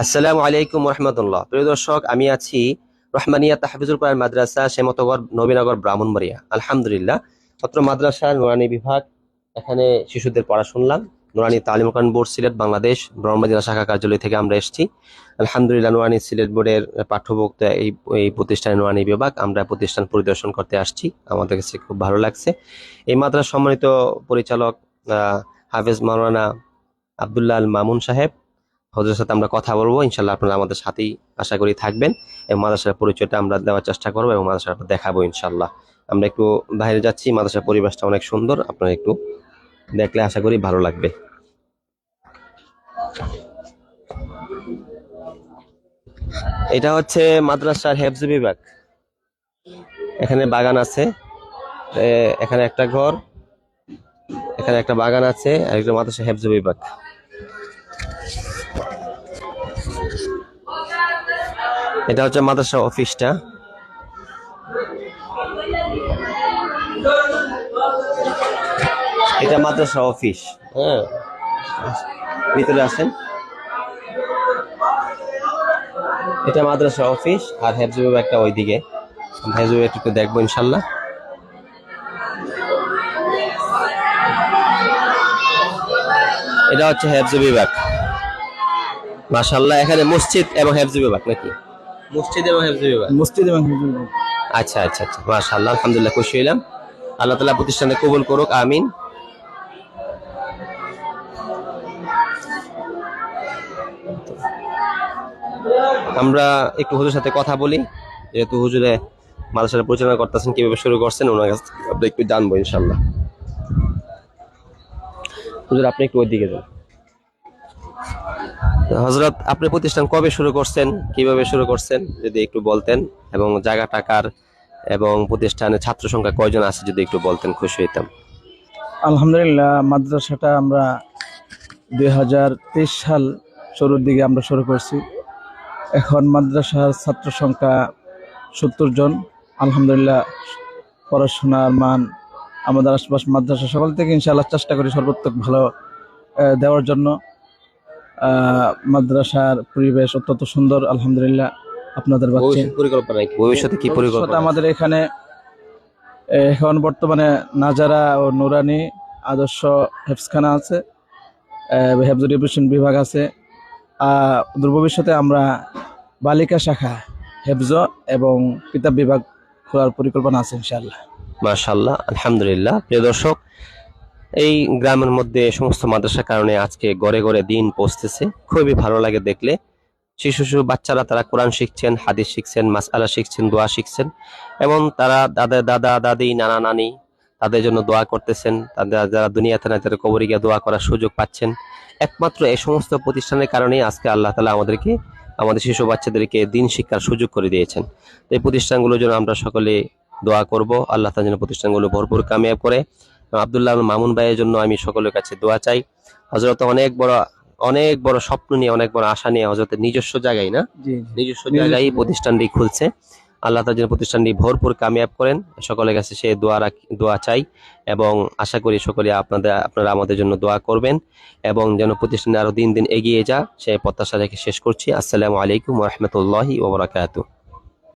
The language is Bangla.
আসসালামু আলাইকুম রহমতুল্লাহ। প্রিয় দর্শক, আমি আছি রহমানিয়া তাহফিজুল কোরআন মাদ্রাসা শ্যামতগর নবীনগর ব্রাহ্মণবাড়িয়া। আলহামদুলিল্লাহ অত্র মাদ্রাসা নুরানি বিভাগ, এখানে শিশুদের পড়া শুনলাম। নুরানি তালিম কোরআন বোর্ড, সিলেট, বাংলাদেশ ব্রহ্মা জেলা শাখা কার্যালয় থেকে আমরা এসেছি। আলহামদুলিল্লাহ, নুরানি সিলেট বোর্ডের পাঠ্যভুক্ত এই এই প্রতিষ্ঠানের নুরানি বিভাগ, আমরা প্রতিষ্ঠান পরিদর্শন করতে আসছি। আমাদের কাছে খুব ভালো লাগছে। এই মাদ্রাসা সম্মানিত পরিচালক হাফেজ মাওলানা আবদুল্লাহ আল মামুন সাহেব হজরের সাথে আমরা কথা বলব। ইনশাল্লাহ আপনারা আমাদের সাথেই আশা করি থাকবেন এবং মাদ্রাসার পরিচয়টা আমরা দেওয়ার চেষ্টা করব এবং মাদ্রাসাটা দেখাবো ইনশাল্লাহ আমরা একটু বাইরে যাচ্ছি, মাদ্রাসার পরিবেশটা অনেক সুন্দর। আপনারা একটু দেখলে আশা করি ভালো লাগবে। এটা হচ্ছে মাদ্রাসার হেফজ বিভাগ। এখানে বাগান আছে এখানে একটা ঘর, এখানে একটা বাগান আছে, আর একটা মাদ্রাসা হেফজ বিভাগ। এটা হচ্ছে মাদ্রাসা অফিসটা। এটা মাদ্রাসা অফিস। হ্যাঁ। ভিতরে আসেন। এটা মাদ্রাসা অফিস, আর হেফজ বিভাগটা ওইদিকে। হেফজ বিভাগ একটু দেখব ইনশাল্লাহ। এটা হচ্ছে হেফজ বিভাগ মাশাল্লাহ, এখানে মসজিদ এবং হেফজ বিভাগ নাকি? মসজিদ এবং হেফজ বিভাগ? মসজিদ এবং হুজুর আচ্ছা আচ্ছা আচ্ছা। মাশাল্লাহ আলহামদুলিল্লাহ খুশি হইলাম। আল্লাহ তালা প্রতিষ্ঠানে কবুল করুক আমিন। আমরা একটু হুজুর সাথে কথা বলি। যেহেতু হুজুরে মাদ্রাসাটা পরিচালনা করতেছেন কীভাবে শুরু করছেন ওনার কাছ থেকে আমরা একটু জানব ইনশাল্লাহ হুজুর আপনি একটু ওইদিকে যান। হজরত আপনি প্রতিষ্ঠান কবে শুরু করছেন? কীভাবে শুরু করছেন? যদি একটু বলতেন। এবং জায়গা টাকার এবং প্রতিষ্ঠানের ছাত্র সংখ্যা কয়জন আছে যদি একটু বলতেন, খুশি হইতাম। আলহামদুলিল্লাহ, মাদ্রাসাটা আমরা দুই হাজার তেইশ সাল শুরুর দিকে আমরা শুরু করছি। এখন মাদ্রাসার ছাত্র সংখ্যা সত্তর জন। আলহামদুলিল্লাহ, পড়াশোনার মান আমাদের আশপাশ মাদ্রাসা সকল থেকে ইনশাআল্লাহ চেষ্টা করি সর্বোত্তক ভালো দেওয়ার জন্য। মাদ্রাসার পরিবেশ অত্যন্ত সুন্দর আলহামদুলিল্লাহ আপনাদের পরিকল্পনা ভবিষ্যতে কি পরিকল্পনা? আমাদের এখানে এখন বর্তমানে নাজারা ও নুরানি আদর্শ হেফসখানা আছে হেফজ এডুকেশন বিভাগ আছে। আহ, দূর ভবিষ্যতে আমরা বালিকা শাখা হেফজ এবং কিতাব বিভাগ খোলার পরিকল্পনা আছে ইনশাআল্লাহ। মাশাল্লাহ আলহামদুলিল্লাহ। প্রিয় দর্শক এই গ্রামের মধ্যে সমস্ত মাদ্রাসার কারণে আজকে গড়ে গড়ে দিন পৌঁছতেছে। খুবই ভালো লাগে দেখলে। শিশু শিশু বাচ্চারা তারা কোরআন শিখছেন, হাদিস শিখছেন, মাসআলা শিখছেন, দোয়া শিখছেন এবং তারা দাদা দাদা, দাদি, নানা, নানি তাদের জন্য দোয়া করতেছেন। তাদের যারা দুনিয়াতে না যারা কবরে গিয়ে দোয়া করার সুযোগ পাচ্ছেন। একমাত্র এই সমস্ত প্রতিষ্ঠানের কারণেই আজকে আল্লাহ তালা আমাদেরকে, আমাদের শিশু বাচ্চাদেরকে দিন শিক্ষার সুযোগ করে দিয়েছেন। এই প্রতিষ্ঠানগুলোর জন্য আমরা সকলে দোয়া করব। আল্লাহ তালা যেন প্রতিষ্ঠানগুলো ভরপুর কামিয়াব করে। আব্দুল্লাহ মামুন ভাইয়ের জন্য আমি সকলের কাছে দোয়া চাই। হজরত অনেক বড় অনেক বড় স্বপ্ন নিয়ে অনেক বড় আশা নিয়ে হজরতের নিজস্ব জায়গায় না? নিজস্ব জায়গায়। প্রতিষ্ঠানটি খুলছে। আল্লাহ তার প্রতিষ্ঠানটি ভরপুর কামিয়াব করেন। সকলের কাছে সে দোয়া রাখ- দোয়া চাই এবং আশা করি সকলে আপনাদের আপনারা আমাদের জন্য দোয়া করবেন এবং যেন প্রতিষ্ঠানে আরও দিন দিন এগিয়ে যা সে প্রত্যাশা রেখে শেষ করছি। আসসালামু আলাইকুম রহমতুল্লাহি ওবরাকাতু